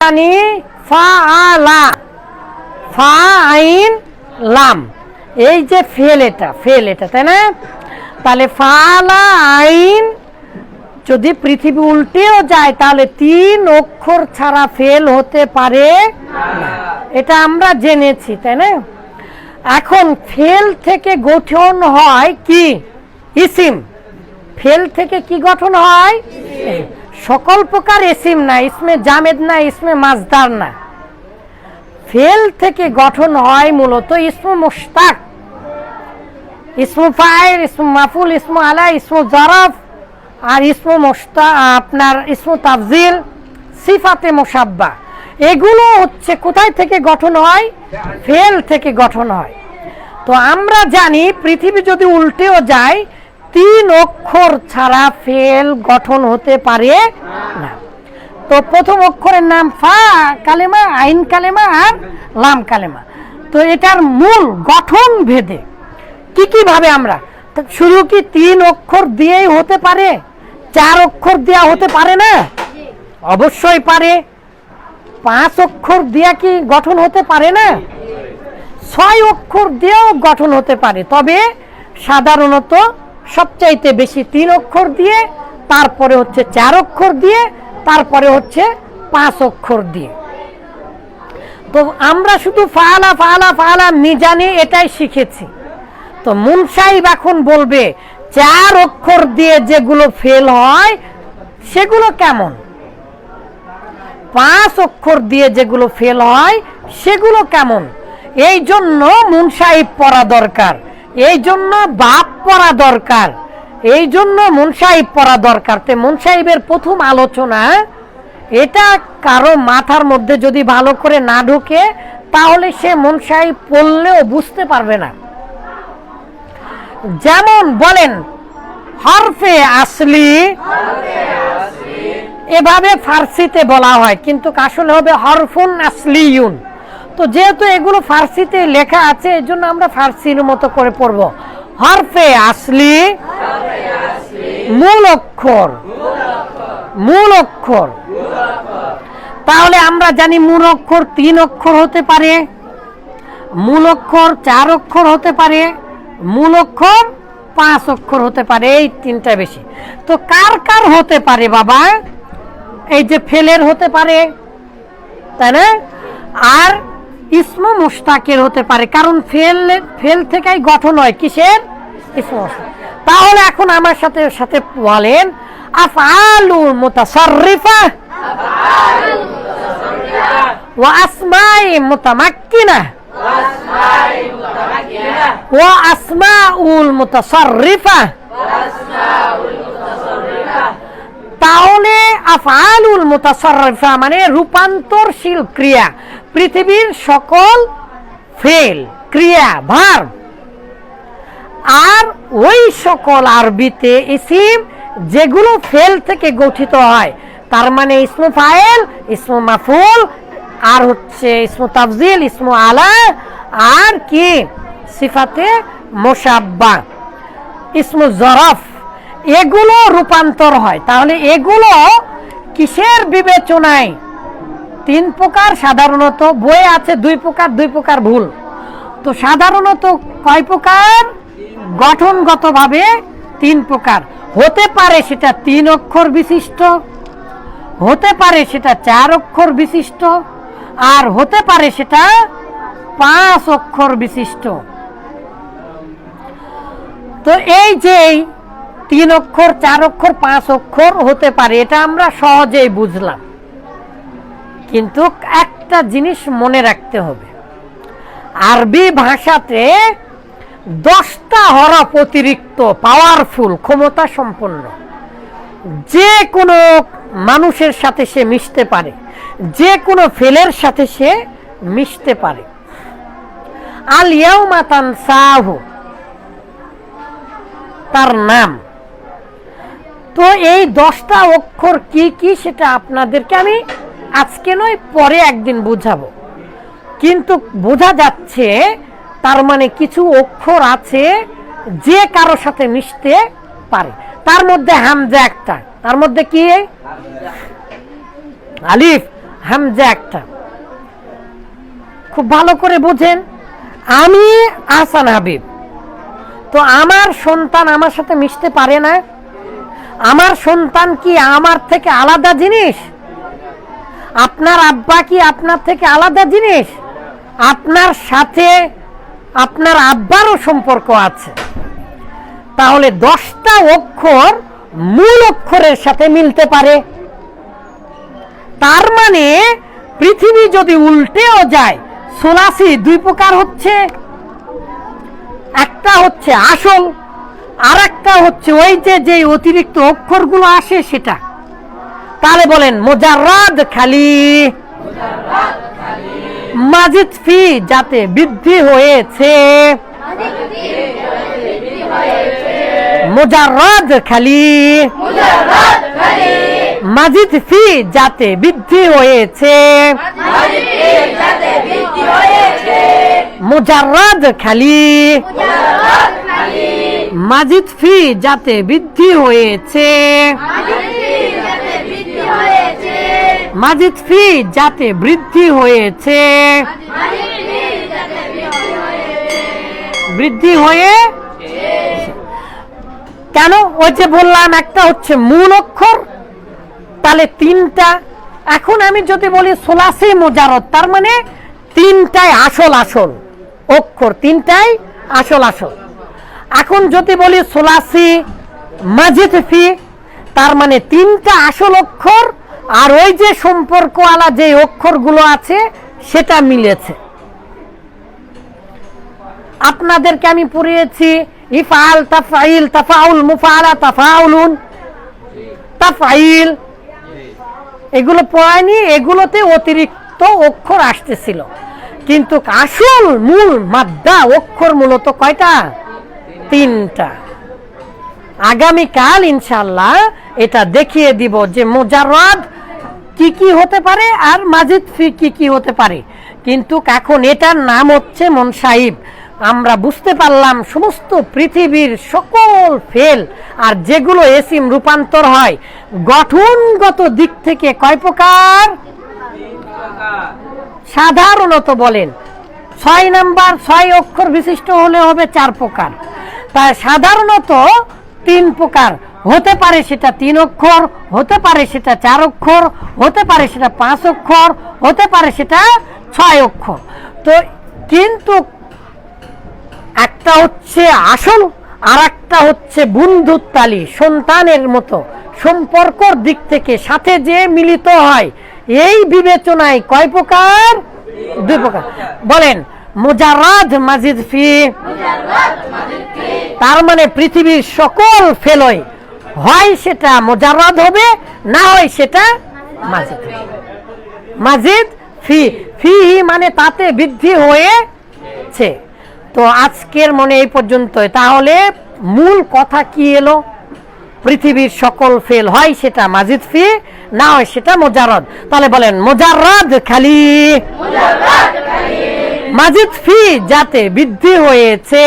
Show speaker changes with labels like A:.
A: জানি ফা আলা ফা আইন লাম। এই যে ফেল এটা ফেল এটা, তাই না? তাহলে ফালা আইন যদি পৃথিবী উল্টেও যায়, তাহলে তিন অক্ষর ছাড়া ফেল হতে পারে এটা আমরা জেনেছি, তাই না? এখন ফেল থেকে গঠন হয় কি? ইসিম। ফেল থেকে কি গঠন হয়? সকল প্রকার এসিম না, ইসমে জামেদ না, ইসমে মাজদার না। ফেল থেকে গঠন হয় মূলত ইসমু মুশতাক। ইসমু ফাইল, ইসমু মাফুল, ইসমু আলা, ইসমু জরফ, আর ইসমু মুস্তা আপনার ইসমু তাফজিল, সিফাতে মোসাব্বা এগুলো হচ্ছে কোথায় থেকে গঠন হয়? ফেল থেকে গঠন হয়। তো আমরা জানি, পৃথিবী যদি উল্টেও যায় তিন অক্ষর ছাড়া ফেল গঠন হতে পারে না। তো প্রথম অক্ষরের নাম ফা, কালেমা, আইন কালেমা আর লাম কালেমা। তো এটার মূল গঠন ভেদে কি কি ভাবে আমরা? শুধু কি তিন অক্ষর দিয়েই হতে পারে? চার অক্ষর দেওয়া হতে পারে না? অবশ্যই পারে। পাঁচ অক্ষর দিয়া কি গঠন হতে পারে না? ছয় অক্ষর দিয়েও গঠন হতে পারে। তবে সাধারণত সবচাইতে বেশি তিন অক্ষর দিয়ে, তারপরে হচ্ছে চার অক্ষর দিয়ে, তারপরে হচ্ছে পাঁচ অক্ষর দিয়ে। তো আমরা শুধু ফালা ফালা ফালা নিজানে এটাই শিখেছি। তো মুন সাহেব এখন বলবে, চার অক্ষর দিয়ে যেগুলো ফেল হয়, সেগুলো কেমন? পাঁচ অক্ষর দিয়ে যেগুলো ফেল হয়, সেগুলো কেমন? এই জন্য মুন সাহেব পড়া দরকার। এই জন্য বাপ পড়া দরকার। এই জন্য মুন সাহেব পড়া দরকার। তো মুন সাহেবের প্রথম আলোচনা, এটা কারও মাথার মধ্যে যদি ভালো করে না ঢুকে, তাহলে সে মুন সাহেব পড়লেও বুঝতে পারবে না। যেমন বলেন, হরফে আসলি, এভাবে ফার্সিতে বলা হয়, কিন্তু আসলে হবে হরফুন আসলিউন। তো যেহেতু এগুলো ফার্সিতে লেখা আছে এই জন্য আমরা ফার্সির মতো করে পড়ব। হরফে আসলি, মূল অক্ষর মূল অক্ষর। তাহলে আমরা জানি মূল অক্ষর তিন অক্ষর হতে পারে, মূল অক্ষর চার অক্ষর হতে পারে, মূল অক্ষর পাঁচ অক্ষর হতে পারে, এই তিনটা বেশি। তো কার কার হতে পারে বাবা? এই যে ফেলের হতে পারে, তাই না? আর ইসমু মুস্তাকের হতে পারে, কারণ ফেল ফেল থেকেই গঠন হয় কিসের? ইসমু তাহলে এখন আমার সাথে সাথে বলেন আফআলুল মুতাসাররিফা। ওয়া আসমাই মুতামাক্কিনা। ওয়া আসমাউল মুতাসাররিফা। তাহলে আফআলুল মুতাসাররিফা মানে রূপান্তরশীল ক্রিয়া। পৃথিবীর সকল ফেল, ক্রিয়া আর ওই সকল আরবিতে ইসিম যেগুলো ফেল থেকে গঠিত হয়, তার মানে ইসমু ফাইল, ইসমু মাফুল, আর হচ্ছে ইসমু তাফজিল, ইসমু আলা, আর কি? সিফাতে মোসাব্বা ইসমু জরফ। এগুলো রূপান্তর হয়। তাহলে এগুলো কিসের বিবেচনায়? তিন প্রকার সাধারণত, বই আছে, দুই প্রকার দুই প্রকার ভুল। তো সাধারণত কয় প্রকার? গঠনগতভাবে তিন প্রকার। হতে পারে সেটা তিন অক্ষর বিশিষ্ট, হতে পারে সেটা চার অক্ষর বিশিষ্ট, আর হতে পারে সেটা পাঁচ অক্ষর বিশিষ্ট। তো এই যে তিন অক্ষর, চার অক্ষর, পাঁচ অক্ষর হতে পারে, এটা আমরা সহজেই বুঝলাম। কিন্তু একটা জিনিস মনে রাখতে হবে। আরবি ভাষাতে দশটা হরফ অতিরিক্ত পাওয়ারফুল ক্ষমতা সম্পন্ন। যে কোনো মানুষের সাথে সে মিশতে পারে, যে কোনো ফেলের সাথে সে মিশতে পারে। আল ইয়াউমাতান সাহু তার নাম। তো এই দশটা অক্ষর কি কি সেটা আপনাদেরকে আমি আজকে নয়, পরে একদিন বুঝাবো। কিন্তু বোঝা যাচ্ছে তার মানে কিছু অক্ষর আছে যে কারও সাথে মিশতে পারে। তার মধ্যে হামজা একটা, তার মধ্যে কি? আলিফ, হামজা একটা। খুব ভালো করে বোঝেন। আমি আহসান হাবিব। তো আমার সন্তান আমার সাথে মিশতে পারে না আমার সন্তান কি আমার থেকে আলাদা জিনিস? আপনার আব্বা কি আপনার থেকে আলাদা জিনিস? আপনার সাথে আপনার আব্বারও সম্পর্ক আছে। তাহলে দশটা অক্ষর মূল অক্ষরের সাথে মিলতে পারে। তার মানে পৃথিবী যদি উল্টেও যায়, সোলাসি দুই প্রকার হচ্ছে। একটা হচ্ছে আসল আর একটা হচ্ছে ওই যে যে অতিরিক্ত অক্ষরগুলো আসে সেটা। তাহলে বলেন, মোজাররাদ খালি। মাজিদ ফি যাতে বৃদ্ধি হয়েছে। মোজাররাদ খালি। মাজিদ ফি যাতে বৃদ্ধি হয়েছে। মোজাররাদ খালি। মাজিদ ফি যাতে বৃদ্ধি হয়েছে। মাজিদ ফি যাতে বৃদ্ধি হয়েছে। বৃদ্ধি হয়ে কেন? ওই যে বললাম, একটা হচ্ছে মূল অক্ষর, তাহলে তিনটা। এখন আমি যদি বলি সোলাসি মোজারত তার মানে তিনটাই আসল আসল অক্ষর, তিনটাই আসল আসল। এখন যদি বলি সোলাসি মাজিদ ফি, তার মানে তিনটা আসল অক্ষর আর ওই যে সম্পর্ক আলা যে অক্ষরগুলো আছে, সেটা মিলেছে। আপনাদেরকে আমি পড়িয়েছি ইফাল তাফাইল তাফাউল মুফালা তাফাউলুন তাফাইল এগুলো পড়ায়নি, এগুলোতে অতিরিক্ত অক্ষর আসতেছিল। কিন্তু আসল মূল মাদ্দা অক্ষর মূলত কয়টা? তিনটা। আগামীকাল ইনশাল্লাহ এটা দেখিয়ে দিব যে মোজারদ কি কি হতে পারে আর মাজিদ ফি কি কি হতে পারে। কিন্তু এখন এটার নাম হচ্ছে মন সাহিব আমরা বুঝতে পারলাম সমস্ত পৃথিবীর সকল ফেল আর যেগুলো এসিম রূপান্তর হয়, গঠনগত দিক থেকে কয় প্রকার? সাধারণত বলেন, ছয় নাম্বার, ছয় অক্ষর বিশিষ্ট হলে হবে চার প্রকার। তাই সাধারণত তিন প্রকার। হতে পারে সেটা তিন অক্ষর, হতে পারে সেটা চার অক্ষর, হতে পারে সেটা পাঁচ অক্ষর, হতে পারে সেটা ছয় অক্ষর। তো কিন্তু একটা হচ্ছে আসল আর একটা হচ্ছে বন্ধুত্বালি, সন্তানের মতো। সম্পর্কর দিক থেকে সাথে যে মিলিত হয়, এই বিবেচনায় কয় প্রকার? দুই প্রকার। বলেন, মুজারাদ মাজিদ ফি তার মানে পৃথিবীর সকল ফেলই, হয় সেটা মোজারদ হবে, না হয় সেটা মাজিদ মাজিদ ফি ফি মানে তাতে বৃদ্ধি হয়েছে। তো আজকের মনে এই পর্যন্ত তাহলে মূল কথা কি এলো? পৃথিবীর সকল ফেল, হয় সেটা মাজিদ ফি, না হয় সেটা মোজারদ তাহলে বলেন মোজারদ খালি। মাজিদ ফি যাতে বৃদ্ধি হয়েছে।